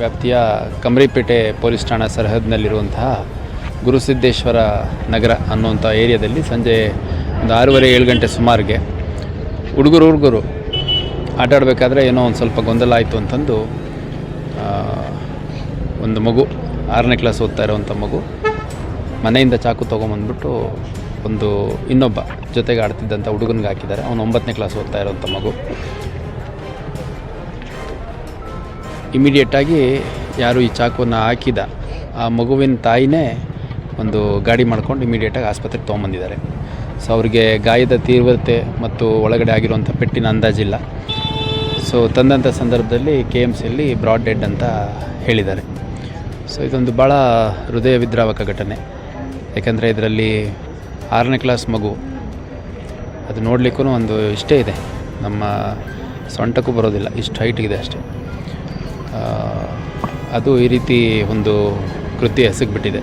ವ್ಯಾಪ್ತಿಯ ಕಮರಿಪೇಟೆ ಪೊಲೀಸ್ ಠಾಣಾ ಸರಹದ್ನಲ್ಲಿರುವಂತಹ ಗುರುಸಿದ್ದೇಶ್ವರ ನಗರ ಅನ್ನುವಂಥ ಏರಿಯಾದಲ್ಲಿ ಸಂಜೆ ಒಂದು ಆರೂವರೆ ಏಳು ಗಂಟೆ ಸುಮಾರಿಗೆ ಹುಡುಗರು ಹುಡುಗರು ಆಟಾಡಬೇಕಾದ್ರೆ ಏನೋ ಒಂದು ಸ್ವಲ್ಪ ಗೊಂದಲ ಆಯಿತು ಅಂತಂದು ಒಂದು ಮಗು, ಆರನೇ ಕ್ಲಾಸ್ ಓದ್ತಾ ಇರೋವಂಥ ಮಗು ಮನೆಯಿಂದ ಚಾಕು ತೊಗೊಂಬಂದ್ಬಿಟ್ಟು ಒಂದು ಇನ್ನೊಬ್ಬ ಜೊತೆಗೆ ಆಡ್ತಿದ್ದಂಥ ಹುಡುಗನಿಗೆ ಹಾಕಿದ್ದಾರೆ. ಅವನು ಒಂಬತ್ತನೇ ಕ್ಲಾಸ್ ಓದ್ತಾ ಇರೋವಂಥ ಮಗು. ಇಮಿಡಿಯೇಟಾಗಿ ಯಾರು ಈ ಚಾಕುವನ್ನು ಹಾಕಿದ ಆ ಮಗುವಿನ ತಾಯಿನೇ ಒಂದು ಗಾಡಿ ಮಾಡ್ಕೊಂಡು ಇಮಿಡಿಯೇಟಾಗಿ ಆಸ್ಪತ್ರೆಗೆ ತೊಗೊಂಬಂದಿದ್ದಾರೆ. ಸೊ ಅವರಿಗೆ ಗಾಯದ ತೀವ್ರತೆ ಮತ್ತು ಒಳಗಡೆ ಆಗಿರುವಂಥ ಪೆಟ್ಟಿನ ಅಂದಾಜಿಲ್ಲ. ಸೊ ತಂದಂಥ ಸಂದರ್ಭದಲ್ಲಿ ಕೆ ಎಂ ಸಿಯಲ್ಲಿ ಬ್ರಾಡ್ ಡೆಡ್ ಅಂತ ಹೇಳಿದ್ದಾರೆ. ಸೊ ಇದೊಂದು ಭಾಳ ಹೃದಯ ವಿದ್ರಾವಕ ಘಟನೆ. ಯಾಕಂದರೆ ಇದರಲ್ಲಿ ಆರನೇ ಕ್ಲಾಸ್ ಮಗು, ಅದು ನೋಡಲಿಕ್ಕೂ ಒಂದು ಇಷ್ಟೇ ಇದೆ. ನಮ್ಮ ಸೊಂಟಕ್ಕೂ ಬರೋದಿಲ್ಲ, ಇಷ್ಟು ಇದೆ ಅಷ್ಟೇ. ಅದು ಈ ರೀತಿ ಒಂದು ಕೃತಿ ಎಸಗಿಬಿಟ್ಟಿದೆ.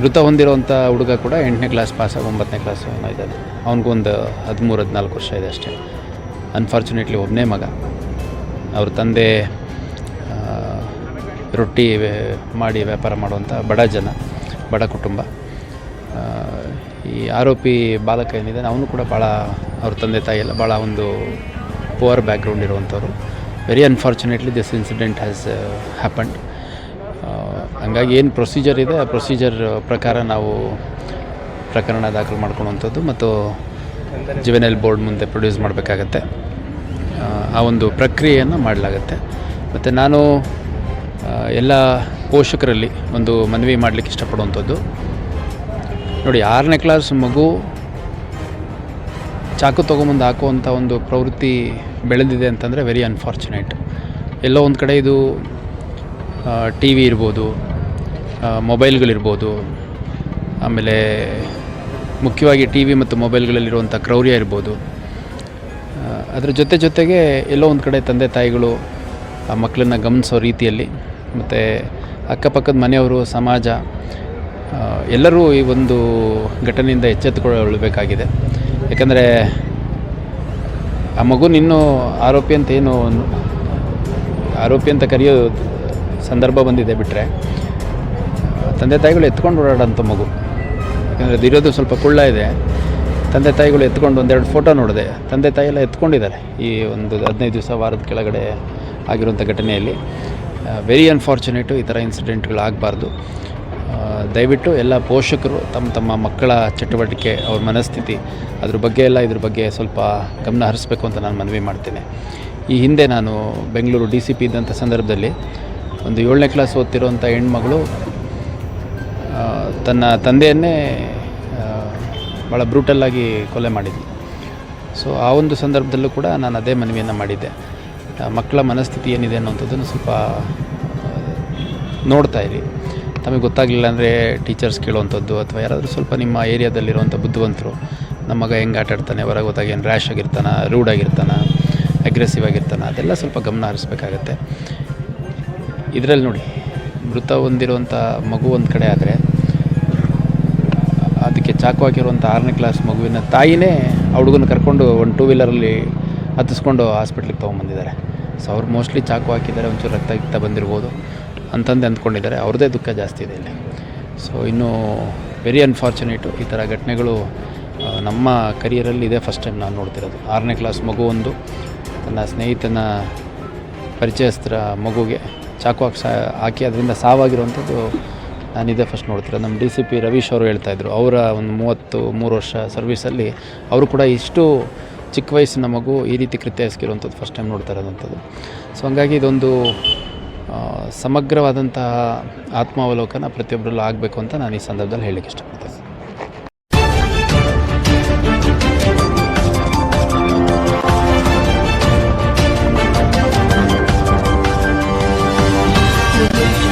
ಮೃತ ಹೊಂದಿರುವಂಥ ಹುಡುಗ ಕೂಡ ಎಂಟನೇ ಕ್ಲಾಸ್ ಪಾಸ್ ಪಾಸಾಗಿ ಒಂಬತ್ತನೇ ಕ್ಲಾಸ್ ಏನೋ ಇದ್ದಾನೆ. ಅವನಿಗೊಂದು ಹದಿಮೂರು, ಹದಿನಾಲ್ಕು ವರ್ಷ ಇದೆ ಅಷ್ಟೇ. ಅನ್ಫಾರ್ಚುನೇಟ್ಲಿ ಒಬ್ಬನೇ ಮಗ. ಅವ್ರ ತಂದೆ ರೊಟ್ಟಿ ಮಾಡಿ ವ್ಯಾಪಾರ ಮಾಡುವಂಥ ಬಡ ಜನ, ಬಡ ಕುಟುಂಬ. ಈ ಆರೋಪಿ ಬಾಲಕ ಏನಿದೆ ಅವನು ಕೂಡ ಭಾಳ, ಅವ್ರ ತಂದೆ ತಾಯಿ ಎಲ್ಲ ಭಾಳ ಒಂದು poor background ಇರುವಂಥವ್ರು. Very unfortunately this incident has happened ಹಂಗಾಗಿ ಏನು ಪ್ರೊಸೀಜರ್ ಇದೆ, ಆ ಪ್ರೊಸೀಜರ್ ಪ್ರಕಾರ ನಾವು ಪ್ರಕರಣ ದಾಖಲು ಮಾಡ್ಕೊಳ್ಳುವಂಥದ್ದು ಮತ್ತು ಜಿವೆನಲ್ ಬೋರ್ಡ್ ಮುಂದೆ ಪ್ರೊಡ್ಯೂಸ್ ಮಾಡಬೇಕಾಗತ್ತೆ. ಆ ಒಂದು ಪ್ರಕ್ರಿಯೆಯನ್ನು ಮಾಡಲಾಗತ್ತೆ. ಮತ್ತು ನಾನು ಎಲ್ಲ ಪೋಷಕರಲ್ಲಿ ಒಂದು ಮನವಿ ಮಾಡಲಿಕ್ಕೆ ಇಷ್ಟಪಡುವಂಥದ್ದು. ನೋಡಿ, ಆರನೇ ಕ್ಲಾಸ್ ಮಗು ಚಾಕು ತೊಗೊಂಬಂದು ಹಾಕುವಂಥ ಒಂದು ಪ್ರವೃತ್ತಿ ಬೆಳೆದಿದೆ ಅಂತಂದರೆ ವೆರಿ ಅನ್ಫಾರ್ಚುನೇಟ್ ಎಲ್ಲೋ ಒಂದು ಕಡೆ ಇದು ಟಿ ವಿ ಇರ್ಬೋದು ಮೊಬೈಲ್ಗಳಿರ್ಬೋದು ಆಮೇಲೆ ಮುಖ್ಯವಾಗಿ ಟಿ ವಿ ಮತ್ತು ಮೊಬೈಲ್ಗಳಲ್ಲಿರುವಂಥ ಕ್ರೌರ್ಯ ಇರ್ಬೋದು. ಅದ್ರ ಜೊತೆ ಜೊತೆಗೆ ಎಲ್ಲೋ ಒಂದು ಕಡೆ ತಂದೆ ತಾಯಿಗಳು ಆ ಮಕ್ಕಳನ್ನ ಗಮನಿಸೋ ರೀತಿಯಲ್ಲಿ ಮತ್ತು ಅಕ್ಕಪಕ್ಕದ ಮನೆಯವರು, ಸಮಾಜ ಎಲ್ಲರೂ ಈ ಒಂದು ಘಟನೆಯಿಂದ ಎಚ್ಚೆತ್ತುಕೊಳ್ಳಬೇಕಾಗಿದೆ. ಯಾಕಂದರೆ ಆ ಮಗು ಇನ್ನೂ ಆರೋಪಿ ಅಂತ ಏನು ಆರೋಪಿ ಅಂತ ಕರೆಯೋ ಸಂದರ್ಭ ಬಂದಿದೆ ಬಿಟ್ಟರೆ ತಂದೆ ತಾಯಿಗಳು ಎತ್ಕೊಂಡು ಓಡಾಡೋಂಥ ಮಗು. ಯಾಕಂದರೆ ಅದಿರೋದು ಸ್ವಲ್ಪ ಕುಳ್ಳ ಇದೆ. ತಂದೆ ತಾಯಿಗಳು ಎತ್ಕೊಂಡು ಒಂದೆರಡು ಫೋಟೋ ನೋಡಿದೆ. ತಂದೆ ತಾಯಿ ಎಲ್ಲ ಎತ್ಕೊಂಡಿದ್ದಾರೆ ಈ ಒಂದು ಹದಿನೈದು ದಿವಸ ವಾರದ ಕೆಳಗಡೆ ಆಗಿರುವಂಥ ಘಟನೆಯಲ್ಲಿ. ವೆರಿ ಅನ್ಫಾರ್ಚುನೇಟು ಈ ಥರ ಇನ್ಸಿಡೆಂಟ್ಗಳು ಆಗಬಾರ್ದು ದಯವಿಟ್ಟು ಎಲ್ಲ ಪೋಷಕರು, ತಮ್ಮ ತಮ್ಮ ಮಕ್ಕಳ ಚಟುವಟಿಕೆ, ಅವ್ರ ಮನಸ್ಥಿತಿ, ಅದ್ರ ಬಗ್ಗೆ ಎಲ್ಲ ಇದ್ರ ಬಗ್ಗೆ ಸ್ವಲ್ಪ ಗಮನ ಹರಿಸ್ಬೇಕು ಅಂತ ನಾನು ಮನವಿ ಮಾಡ್ತೇನೆ. ಈ ಹಿಂದೆ ನಾನು ಬೆಂಗಳೂರು ಡಿ ಸಿ ಪಿ ಇದ್ದಂಥ ಸಂದರ್ಭದಲ್ಲಿ ಒಂದು ಏಳನೇ ಕ್ಲಾಸ್ ಓದ್ತಿರೋಂಥ ಹೆಣ್ಮಗಳು ತನ್ನ ತಂದೆಯನ್ನೇ ಭಾಳ ಬ್ರೂಟಲ್ಲಾಗಿ ಕೊಲೆ ಮಾಡಿದ್ಲು. ಸೊ ಆ ಒಂದು ಸಂದರ್ಭದಲ್ಲೂ ಕೂಡ ನಾನು ಅದೇ ಮನವಿಯನ್ನು ಮಾಡಿದ್ದೆ. ಮಕ್ಕಳ ಮನಸ್ಥಿತಿ ಏನಿದೆ ಅನ್ನೋಂಥದ್ದನ್ನು ಸ್ವಲ್ಪ ನೋಡ್ತಾ ಇರಿ. ತಮಗೆ ಗೊತ್ತಾಗಲಿಲ್ಲ ಅಂದರೆ ಟೀಚರ್ಸ್ ಕೇಳುವಂಥದ್ದು ಅಥವಾ ಯಾರಾದರೂ ಸ್ವಲ್ಪ ನಿಮ್ಮ ಏರಿಯಾದಲ್ಲಿರುವಂಥ ಬುದ್ಧಿವಂತರು, ನಮ್ಮ ಮಗ ಹೆಂಗೆ ಆಟ ಆಡ್ತಾನೆ, ಹೊರಗೆ ಹೋದಾಗ ಏನು ರ್ಯಾಶ್ ಆಗಿರ್ತಾನ ರೂಡ್ ಆಗಿರ್ತಾನೆ ಅಗ್ರೆಸಿವ್ ಆಗಿರ್ತಾನ, ಅದೆಲ್ಲ ಸ್ವಲ್ಪ ಗಮನ ಹರಿಸ್ಬೇಕಾಗತ್ತೆ. ಇದರಲ್ಲಿ ನೋಡಿ, ಮೃತ ಹೊಂದಿರುವಂಥ ಮಗು ಒಂದು ಕಡೆ ಆದರೆ ಅದಕ್ಕೆ ಚಾಕು ಹಾಕಿರುವಂಥ ಆರನೇ ಕ್ಲಾಸ್ ಮಗುವಿನ ತಾಯಿನೇ ಆ ಹುಡುಗನ ಕರ್ಕೊಂಡು ಒಂದು ಟೂ ವೀಲರಲ್ಲಿ ಹತ್ತಿಸ್ಕೊಂಡು ಹಾಸ್ಪಿಟ್ಲಿಗೆ ತೊಗೊಂಬಂದಿದ್ದಾರೆ. ಸೊ ಅವ್ರು ಮೋಸ್ಟ್ಲಿ ಚಾಕು ಹಾಕಿದ್ದಾರೆ, ಒಂಚೂರು ರಕ್ತ ಗಿಕ್ತ ಬಂದಿರ್ಬೋದು. ಅಂತಂದು ಅಂದ್ಕೊಂಡಿದ್ದಾರೆ. ಅವ್ರದ್ದೇ ದುಃಖ ಜಾಸ್ತಿ ಇದೆ ಇಲ್ಲಿ. ಸೊ ಇನ್ನೂ ವೆರಿ ಅನ್ಫಾರ್ಚುನೇಟು ಈ ಥರ ಘಟನೆಗಳು ನಮ್ಮ ಕರಿಯರಲ್ಲಿ ಇದೇ ಫಸ್ಟ್ ಟೈಮ್ ನಾನು ನೋಡ್ತಿರೋದು. ಆರನೇ ಕ್ಲಾಸ್ ಮಗುವೊಂದು ತನ್ನ ಸ್ನೇಹಿತನ ಪರಿಚಯಸ್ಥರ ಮಗುಗೆ ಚಾಕು ಹಾಕಿ ಸಾ ಹಾಕಿ ಅದರಿಂದ ಸಾವಾಗಿರುವಂಥದ್ದು ನಾನಿದೆ ಫಸ್ಟ್ ನೋಡ್ತಿರೋದು. ನಮ್ಮ ಡಿ ಸಿ ಪಿ ರವೀಶ್ ಅವರು ಹೇಳ್ತಾಯಿದ್ರು ಅವರ ಒಂದು ಮೂವತ್ತು, ಮೂರು ವರ್ಷ ಸರ್ವೀಸಲ್ಲಿ ಅವರು ಕೂಡ ಇಷ್ಟು ಚಿಕ್ಕ ವಯಸ್ಸಿನ ಮಗು ಈ ರೀತಿ ಕೃತ್ಯ ಎಸಗಿರುವಂಥದ್ದು ಫಸ್ಟ್ ಟೈಮ್ ನೋಡ್ತಾ ಇರೋದಂಥದ್ದು. ಸೊ ಹಂಗಾಗಿ ಇದೊಂದು ಸಮಗ್ರವಾದಂತಹ ಆತ್ಮಾವಲೋಕನ ಪ್ರತಿಯೊಬ್ಬರಲ್ಲೂ ಆಗಬೇಕು ಅಂತ ನಾನು ಈ ಸಂದರ್ಭದಲ್ಲಿ ಹೇಳಲಿಕ್ಕೆ ಇಷ್ಟಪಡ್ತೇನೆ Thank.